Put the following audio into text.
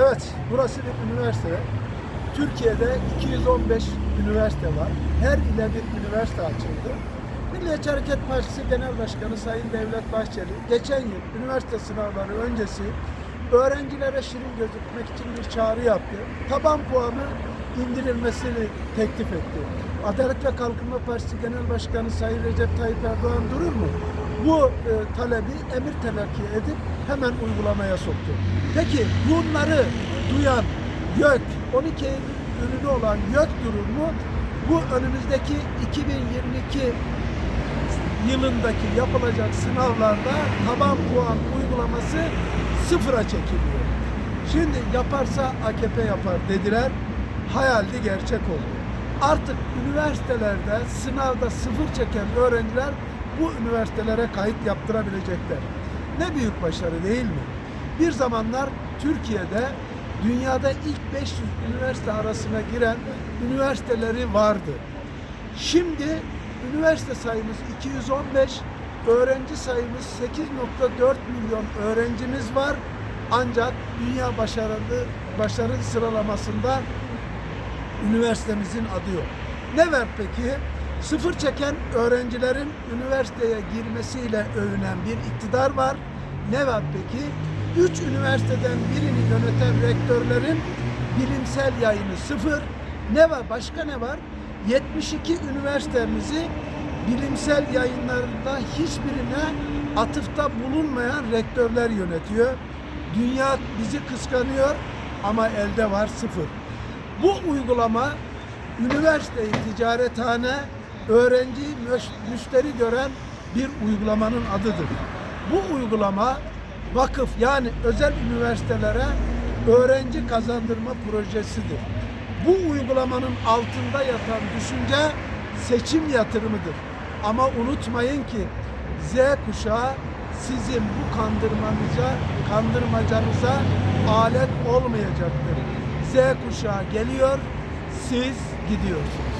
Evet, burası bir üniversite. Türkiye'de 215 üniversite var. Her ile bir üniversite açıldı. Milliyetçi Hareket Partisi Genel Başkanı Sayın Devlet Bahçeli geçen yıl üniversite sınavları öncesi öğrencilere şirin gözükmek için bir çağrı yaptı. Taban puanı indirilmesini teklif etti. Adalet ve Kalkınma Partisi Genel Başkanı Sayın Recep Tayyip Erdoğan durur mu? Bu e, talebi emir telakki edip hemen uygulamaya soktu. Peki bunları duyan YÖK, 12 Eylül ürünü olan YÖK durur mu? Bu önümüzdeki 2022 yılındaki yapılacak sınavlarda taban puan uygulaması sıfıra çekiliyor. Şimdi yaparsa AKP yapar dediler. Hayaldi gerçek oldu. Artık üniversitelerde sınavda sıfır çeken öğrenciler bu üniversitelere kayıt yaptırabilecekler. Ne büyük başarı değil mi? Bir zamanlar Türkiye'de dünyada ilk 500 üniversite arasına giren üniversiteleri vardı. Şimdi üniversite sayımız 215, öğrenci sayımız 8.4 milyon öğrencimiz var. Ancak dünya başarılı başarı sıralamasında üniversitemizin adı yok. Ne var peki? Sıfır çeken öğrencilerin üniversiteye girmesiyle övünen bir iktidar var. Ne var peki? Üç üniversiteden birini yöneten rektörlerin bilimsel yayını sıfır. Ne var? Başka ne var? 72 üniversitemizi bilimsel yayınlarında hiçbirine atıfta bulunmayan rektörler yönetiyor. Dünya bizi kıskanıyor ama elde var sıfır. Bu uygulama üniversiteyi ticarethane, öğrenciyi müş- müşteri gören bir uygulamanın adıdır. Bu uygulama vakıf yani özel üniversitelere öğrenci kazandırma projesidir. Bu uygulamanın altında yatan düşünce seçim yatırımıdır. Ama unutmayın ki Z kuşağı sizin bu kandırmanıza, kandırmacanıza alet olmayacaktır. Z kuşağı geliyor, siz gidiyorsunuz.